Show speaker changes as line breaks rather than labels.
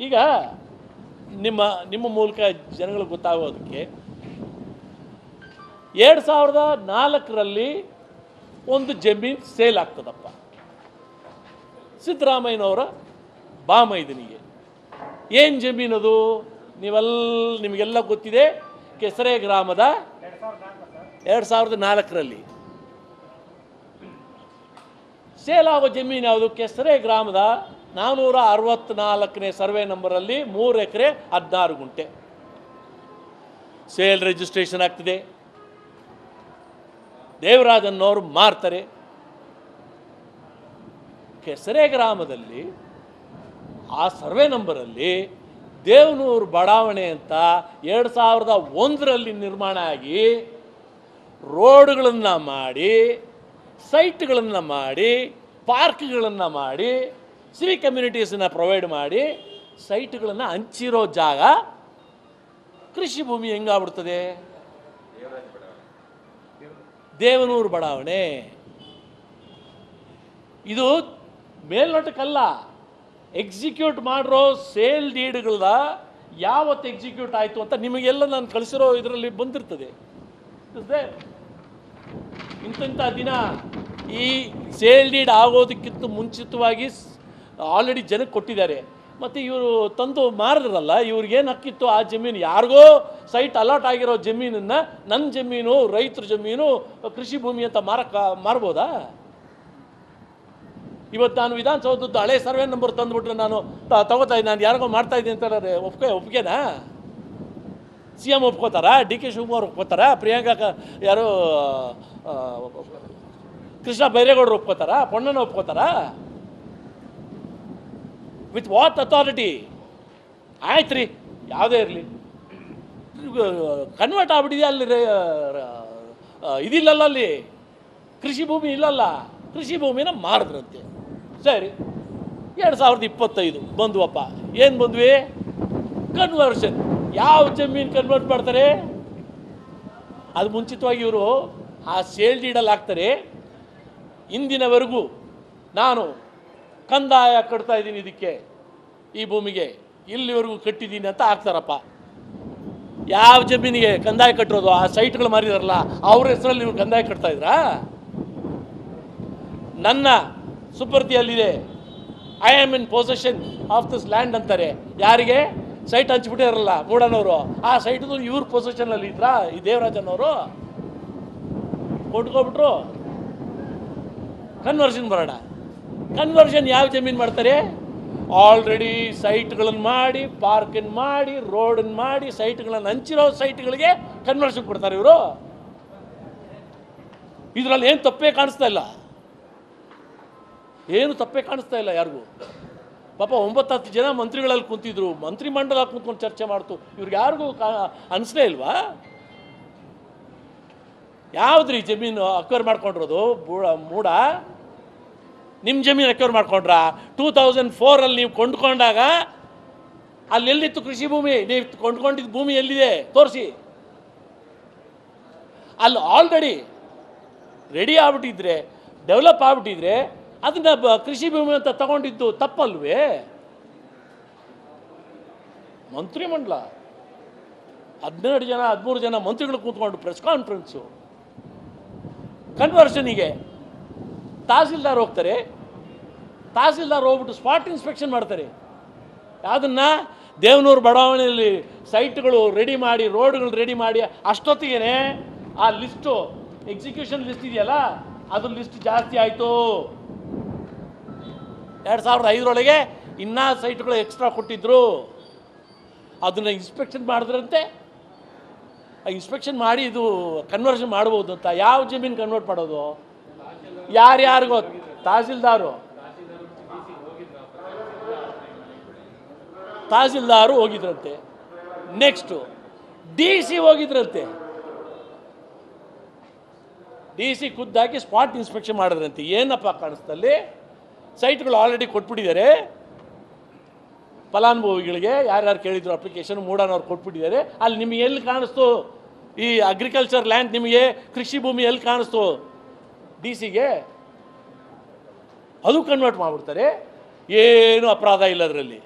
ಈಗ ನಿಮ್ಮ ನಿಮ್ಮ ಮೂಲಕ ಜನಗಳಿಗೆ ಗೊತ್ತಾಗೋದಕ್ಕೆ ಎರಡು ಸಾವಿರದ ನಾಲ್ಕರಲ್ಲಿ ಒಂದು ಜಮೀನ್ ಸೇಲ್ ಆಗ್ತದಪ್ಪ. ಸಿದ್ದರಾಮಯ್ಯನವರ ಬಾಮೈದನಿಗೆ. ಏನು ಜಮೀನದು ನೀವೆಲ್ಲ ನಿಮಗೆಲ್ಲ ಗೊತ್ತಿದೆ? ಕೆಸರೆ ಗ್ರಾಮದ ಎರಡು ಸಾವಿರದ ನಾಲ್ಕರಲ್ಲಿ. ಸೇಲ್ ಆಗೋ ಜಮೀನು ಯಾವುದು? ಕೆಸರೆ ಗ್ರಾಮದ ನಾನ್ನೂರ ಅರವತ್ತ್ನಾಲ್ಕನೇ ಸರ್ವೆ ನಂಬರಲ್ಲಿ ಮೂರು ಎಕರೆ ಹದಿನಾರು ಗುಂಟೆ. ಸೇಲ್ ರಿಜಿಸ್ಟ್ರೇಷನ್ ಆಗ್ತಿದೆ. ದೇವರಾಜನ್ನವರು ಮಾರ್ತಾರೆ. ಕೆಸರೆ ಗ್ರಾಮದಲ್ಲಿ ಆ ಸರ್ವೆ ನಂಬರಲ್ಲಿ ದೇವನೂರು ಬಡಾವಣೆ ಅಂತ ಎರಡು ಸಾವಿರದ ಒಂದರಲ್ಲಿ ನಿರ್ಮಾಣ ಆಗಿ ರೋಡ್ಗಳನ್ನು ಮಾಡಿ, ಸೈಟ್ಗಳನ್ನು ಮಾಡಿ, ಪಾರ್ಕ್ಗಳನ್ನು ಮಾಡಿ ಸಿವಿಕ್ ಕಮ್ಯುನಿಟೀಸನ್ನು ಪ್ರೊವೈಡ್ ಮಾಡಿ ಸೈಟ್ಗಳನ್ನು ಹಂಚಿರೋ ಜಾಗ ಕೃಷಿ ಭೂಮಿ ಹೆಂಗಾಗ್ಬಿಡ್ತದೆ? ದೇವನೂರು ಬಡಾವಣೆ. ಇದು ಮೇಲ್ನೋಟಕ್ಕಲ್ಲ. ಎಕ್ಸಿಕ್ಯೂಟ್ ಮಾಡಿರೋ ಸೇಲ್ ಡೀಡ್ಗಳ ಯಾವತ್ತು ಎಕ್ಸಿಕ್ಯೂಟ್ ಆಯಿತು ಅಂತ ನಿಮಗೆಲ್ಲ ನಾನು ಕಳಿಸಿರೋ ಇದರಲ್ಲಿ ಬಂದಿರ್ತದೆ. ಇಂಥ. ದಿನ ಈ ಸೇಲ್ ಡೀಡ್ ಆಗೋದಕ್ಕಿಂತ ಮುಂಚಿತವಾಗಿ ಆಲ್ರೆಡಿ ಜನಕ್ಕೆ ಕೊಟ್ಟಿದ್ದಾರೆ. ಮತ್ತು ಇವರು ತಂದು ಮಾರಿದ್ರಲ್ಲ ಇವ್ರಿಗೇನು ಹಕ್ಕಿತ್ತು ಆ ಜಮೀನು? ಯಾರಿಗೋ ಸೈಟ್ ಅಲಾಟ್ ಆಗಿರೋ ಜಮೀನನ್ನು ನನ್ನ ಜಮೀನು, ರೈತರ ಜಮೀನು, ಕೃಷಿ ಭೂಮಿ ಅಂತ ಮಾರಕ್ಕ ಮಾರ್ಬೋದಾ? ಇವತ್ತು ನಾನು ವಿಧಾನಸೌಧದ್ದು ಹಳೆ ಸರ್ವೆ ನಂಬರ್ ತಂದುಬಿಟ್ರೆ ನಾನು ತಗೋತಾ ನಾನು ಯಾರಿಗೋ ಮಾಡ್ತಾ ಇದ್ದೀನಿ ಅಂತ ಹೇಳಿದ್ರೆ ಒಪ್ಕೆ, ಒಪ್ಗೆನಾ? ಸಿ ಎಂ ಒಪ್ಕೋತಾರಾ? ಡಿ ಕೆ ಶಿವಕುಮಾರ್ ಒಪ್ಕೋತಾರಾ? ಪ್ರಿಯಾಂಕಾ ಯಾರು ಕೃಷ್ಣ ಬೈರೇಗೌಡರು ಒಪ್ಕೋತಾರಾ? ಪೊಣ್ಣನ ಒಪ್ಕೋತಾರಾ? ವಿತ್ ವಾಟ್ ಅಥಾರಿಟಿ ಆಯ್ತು ರೀ ಯಾವುದೇ ಇರಲಿ. ಕನ್ವರ್ಟ್ ಆಗ್ಬಿಟ್ಟಿದೆ ಅಲ್ಲಿ ಇದಿಲ್ಲಲ್ಲ ಅಲ್ಲಿ. ಕೃಷಿ ಭೂಮಿ ಇಲ್ಲಲ್ಲ. ಕೃಷಿ ಭೂಮಿನ ಮಾರಿದ್ರಂತೆ. ಸರಿ, ಎರಡು ಸಾವಿರದ ಇಪ್ಪತ್ತೈದು ಬಂದ್ವಪ್ಪ. ಏನು ಬಂದ್ವಿ? ಕನ್ವರ್ಷನ್ ಯಾವ ಜಮೀನು ಕನ್ವರ್ಟ್ ಮಾಡ್ತಾರೆ? ಅದು ಮುಂಚಿತವಾಗಿ ಇವರು ಆ ಸೇಲ್ ಡೀಡಲ್ಲಿ ಹಾಕ್ತಾರೆ. ಇಂದಿನವರೆಗೂ ನಾನು ಕಂದಾಯ ಕಟ್ತಾ ಇದ್ದೀನಿ ಇದಕ್ಕೆ, ಈ ಭೂಮಿಗೆ. ಇಲ್ಲಿವರೆಗೂ ಕಟ್ಟಿದ್ದೀನಿ ಅಂತ ಹಾಕ್ತಾರಪ್ಪ ಯಾವ ಜಮೀನಿಗೆ ಕಂದಾಯ ಕಟ್ಟಿರೋದು? ಆ ಸೈಟ್ಗಳು ಮಾರಿದಾರಲ್ಲ, ಅವ್ರ ಹೆಸರಲ್ಲಿ ನೀವು ಕಂದಾಯ ಕಟ್ತಾ ಇದ್ರಾ? ನನ್ನ ಸುಪರ್ತಿಯಲ್ಲಿದೆ I am in possession of this land ಅಂತಾರೆ. ಯಾರಿಗೆ? ಸೈಟ್ ಹಂಚ್ಬಿಟ್ಟಿರಲ್ಲ ಮೂಡನವರು. ಆ ಸೈಟ್ದು ಇವ್ರ ಪೊಸೆಷನಲ್ಲಿ ಇದ್ರಾ? ಈ ದೇವರಾಜನವರು? ಕೊಟ್ಕೊಬಿಟ್ರು. ಕನ್ವರ್ಷನ್ ಬರೋಣ. ಕನ್ವರ್ಷನ್ ಯಾವ ಜಮೀನು ಮಾಡ್ತಾರೆ? ಆಲ್ರೆಡಿ ಸೈಟ್ಗಳನ್ನು ಮಾಡಿ ಪಾರ್ಕನ್ನು ಮಾಡಿ ರೋಡನ್ನು ಮಾಡಿ, ಸೈಟ್ಗಳನ್ನು ಹಂಚಿರೋ ಸೈಟ್ಗಳಿಗೆ ಕನ್ವರ್ಷನ್ ಕೊಡ್ತಾರೆ ಇವರು. ಇದರಲ್ಲಿ ಏನು ತಪ್ಪೇ ಕಾಣಿಸ್ತಾ ಇಲ್ಲ. ಏನು ತಪ್ಪೇ ಕಾಣಿಸ್ತಾ ಇಲ್ಲ ಯಾರಿಗೂ. ಪಾಪ ಒಂಬತ್ತು ಹತ್ತು ಜನ ಮಂತ್ರಿಗಳಲ್ಲಿ ಕುಂತಿದ್ರು. ಮಂತ್ರಿ ಮಂಡಲ ಕುಂತ್ಕೊಂಡು ಚರ್ಚೆ ಮಾಡ್ತು. ಇವ್ರಿಗೆ ಯಾರಿಗೂ ಅನಿಸ್ಲೇ ಇಲ್ವಾ? ಯಾವ್ದ್ರಿ ಜಮೀನು ಅಕ್ವೈರ್ ಮಾಡ್ಕೊಂಡಿರೋದು? ಬೂಡ ಮೂಡ? ನಿಮ್ಮ ಜಮೀನು ರೆಕವರ್ ಮಾಡ್ಕೊಂಡ್ರಾ? ಟೂ ತೌಸಂಡ್ ಫೋರಲ್ಲಿ ನೀವು ಕೊಂಡ್ಕೊಂಡಾಗ ಅಲ್ಲಿ ಎಲ್ಲಿತ್ತು ಕೃಷಿ ಭೂಮಿ? ನೀವು ಕೊಂಡ್ಕೊಂಡಿದ್ದ ಭೂಮಿ ಎಲ್ಲಿದೆ? ತೋರಿಸಿ. ಅಲ್ಲಿ ಆಲ್ರೆಡಿ ರೆಡಿ ಆಗ್ಬಿಟ್ಟಿದ್ರೆ ಡೆವಲಪ್ ಆಗ್ಬಿಟ್ಟಿದ್ರೆ ಅದನ್ನ ಕೃಷಿ ಭೂಮಿ ಅಂತ ತಗೊಂಡಿದ್ದು ತಪ್ಪಲ್ವೇ? ಮಂತ್ರಿಮಂಡಲ. ಹದಿನೆರಡು ಜನ, ಹದಿಮೂರು ಜನ ಮಂತ್ರಿಗಳು ಕೂತ್ಕೊಂಡು ಪ್ರೆಸ್ ಕಾನ್ಫರೆನ್ಸು ಕನ್ವರ್ಷನಿಗೆ ತಹಸೀಲ್ದಾರ್ ಹೋಗ್ತಾರೆ, ತಹಸೀಲ್ದಾರ್ ಹೋಗ್ಬಿಟ್ಟು ಸ್ಪಾಟ್ ಇನ್ಸ್ಪೆಕ್ಷನ್ ಮಾಡ್ತಾರೆ. ಅದನ್ನು ದೇವನೂರು ಬಡಾವಣೆಯಲ್ಲಿ ಸೈಟ್ಗಳು ರೆಡಿ ಮಾಡಿ, ರೋಡ್ಗಳು ರೆಡಿ ಮಾಡಿ ಅಷ್ಟೊತ್ತಿಗೆ ಆ ಲಿಸ್ಟು ಎಕ್ಸಿಕ್ಯೂಷನ್ ಲಿಸ್ಟ್ ಇದೆಯಲ್ಲ, ಅದು ಲಿಸ್ಟ್ ಜಾಸ್ತಿ ಆಯಿತು. ಎರಡು ಸಾವಿರದ ಐದರೊಳಗೆ ಇನ್ನೂ ಸೈಟ್ಗಳು ಎಕ್ಸ್ಟ್ರಾ ಕೊಟ್ಟಿದ್ರು. ಅದನ್ನು ಇನ್ಸ್ಪೆಕ್ಷನ್ ಮಾಡಿದ್ರಂತೆ. ಆ ಇನ್ಸ್ಪೆಕ್ಷನ್ ಮಾಡಿ ಇದು ಕನ್ವರ್ಷನ್ ಮಾಡ್ಬೋದು ಅಂತ ಯಾವ ಜಮೀನು ಕನ್ವರ್ಟ್ ಮಾಡೋದು? ಯಾರ್ಯಾರಿಗೋ ತಹಸೀಲ್ದಾರು. ತಹಸೀಲ್ದಾರು ಹೋಗಿದ್ರಂತೆ. ನೆಕ್ಸ್ಟು ಡಿ ಸಿ ಹೋಗಿದ್ರಂತೆ. ಡಿ ಸಿ ಖುದ್ದಾಗಿ ಸ್ಪಾಟ್ ಇನ್ಸ್ಪೆಕ್ಷನ್ ಮಾಡಿದ್ರಂತೆ. ಏನಪ್ಪ ಕಾಣಿಸ್ತಲ್ಲಿ? ಸೈಟ್ಗಳು ಆಲ್ರೆಡಿ ಕೊಟ್ಬಿಟ್ಟಿದ್ದಾರೆ. ಫಲಾನುಭವಿಗಳಿಗೆ ಯಾರ್ಯಾರು ಕೇಳಿದ್ರು ಅಪ್ಲಿಕೇಶನ್ ಮೂಡನವ್ರು ಕೊಟ್ಬಿಟ್ಟಿದ್ದಾರೆ. ಅಲ್ಲಿ ನಿಮಗೆ ಎಲ್ಲಿ ಕಾಣಿಸ್ತು? ಈ ಅಗ್ರಿಕಲ್ಚರ್ ಲ್ಯಾಂಡ್ ನಿಮಗೆ, ಕೃಷಿ ಭೂಮಿ ಎಲ್ಲಿ ಕಾಣಿಸ್ತು? ಡಿ ಸಿಗೆ ಅದು ಕನ್ವರ್ಟ್ ಮಾಡಿಬಿಡ್ತಾರೆ. ಏನು ಅಪರಾಧ ಇಲ್ಲ ಅದರಲ್ಲಿ.